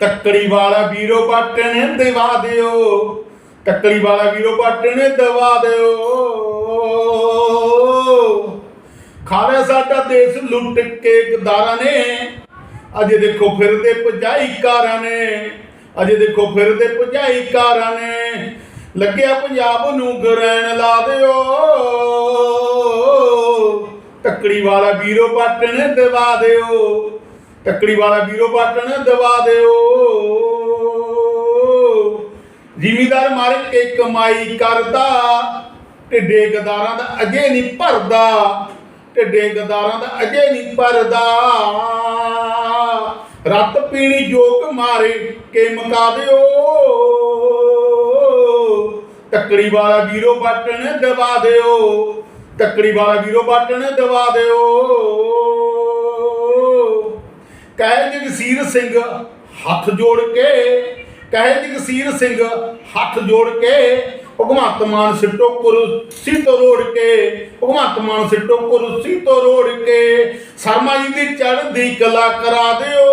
ਤੱਕੜੀ ਵਾਲਾ ਵੀਰੋ ਬਟਨ ਦਵਾ ਦਿਓ। ਤੱਕੜੀ ਵਾਲਾ ਵੀਰੋ ਬਟਨ ਦਵਾ ਦਿਓ। ਖਾਲੇ ਸਾਡਾ ਦੇਸ਼ ਲੁੱਟ ਕੇ ਗਦਾਰਾਂ ਨੇ। ਅਜੇ ਦੇਖੋ ਫਿਰਦੇ ਭਜਾਈ ਕਾਰਾਂ ਨੇ। ਅਜੇ ਦੇਖੋ ਫਿਰਦੇ ਭਜਾਈ ਕਾਰਾਂ ਨੇ। ਲੱਗਿਆ ਪੰਜਾਬ ਨੂੰ ਗਰੈਣ ਲਾ ਦਿਓ। ਤੱਕੜੀ ਵਾਲਾ ਵੀਰੋ ਬਟਨ ਦਵਾ ਦਿਓ। ਤੱਕੜੀ ਵਾਲਾ ਵੀਰੋ ਬਟਨ ਦਵਾ ਦਿਓ। ਜ਼ਿਮੀਦਾਰ ਮਾਰ ਕੇ ਕਮਾਈ ਕਰਦਾ, ਢਿੱਡੇ ਗਦਾਰਾਂ ਦਾ ਅਜੇ ਨਹੀਂ ਭਰਦਾ, ਢਿੱਡੇ ਗਦਾਰਾਂ ਦਾ ਅਜੇ ਨਹੀਂ ਭਰਦਾ। ਰੱਤ ਪੀਣੀ ਜੋਕ ਮਾਰੇ ਕੇ ਮਕਾ ਦਿਓ। ਤੱਕੜੀ ਵਾਲਾ ਵੀਰੋ ਬਟਨ ਦਬਾ ਦਿਓ। ਤੱਕੜੀ ਵਾਲਾ ਵੀਰੋ ਬਟਨ ਦਬਾ ਦਿਓ। ਕਹਿ ਜਗਸੀਰ ਸਿੰਘ, ਹੱਥ ਜੋੜ ਕੇ ਕਹੇ ਜਗਸੀਰ ਸਿੰਘ, ਹੱਥ ਜੋੜ ਕੇ, ਭਗਵੰਤ ਮਾਨ ਸਿੱਟੋ ਕੁਰਸੀ ਤੋਂ ਰੋੜ ਕੇ, ਭਗਵੰਤ ਮਾਨ ਸਿੱਟੋ ਕੁਰਸੀ ਤੋਂ ਰੋੜ ਕੇ, ਸ਼ਰਮਾ ਜੀ ਦੀ ਚੜ੍ਹਦੀ ਕਲਾ ਕਰਾ ਦਿਓ।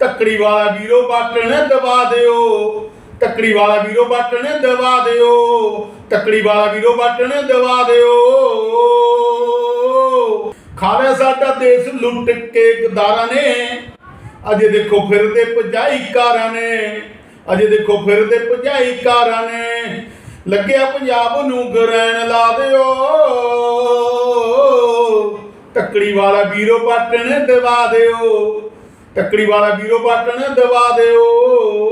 ਤੱਕੜੀ ਵਾਲਾ ਵੀਰੋ ਬਟਨ ਦਬਾ ਦਿਓ। ਤੱਕੜੀ ਵਾਲਾ ਵੀਰੋ ਬਟਨ ਦਵਾ ਦਿਓ। ਤੱਕੜੀ ਵਾਲਾ ਵੀਰੋ ਬਟਨ ਦਵਾ ਦਿਓ। ਖਾਲੇ ਸਾਡਾ ਦੇਸ਼ ਲੁੱਟ ਕੇ ਗਦਾਰਾਂ ਨੇ। ਅਜੇ ਦੇਖੋ ਫਿਰਦੇ ਭਜਾਈ ਕਾਰਾਂ ਨੇ, ਅਜੇ ਦੇਖੋ ਫਿਰਦੇ ਭਜਾਈ ਕਾਰਾਂ ਨੇ, ਲੱਗਿਆ ਪੰਜਾਬ ਨੂੰ ਗ੍ਰਹਿਣ ਲਾ ਦਿਓ। ਤੱਕੜੀ ਵਾਲਾ ਵੀਰੋ ਪਾਟਣ ਦਵਾ ਦਿਓ ਤੱਕੜੀ ਵਾਲਾ ਵੀਰੋ ਪਾਟਣ ਦਵਾ ਦਿਓ।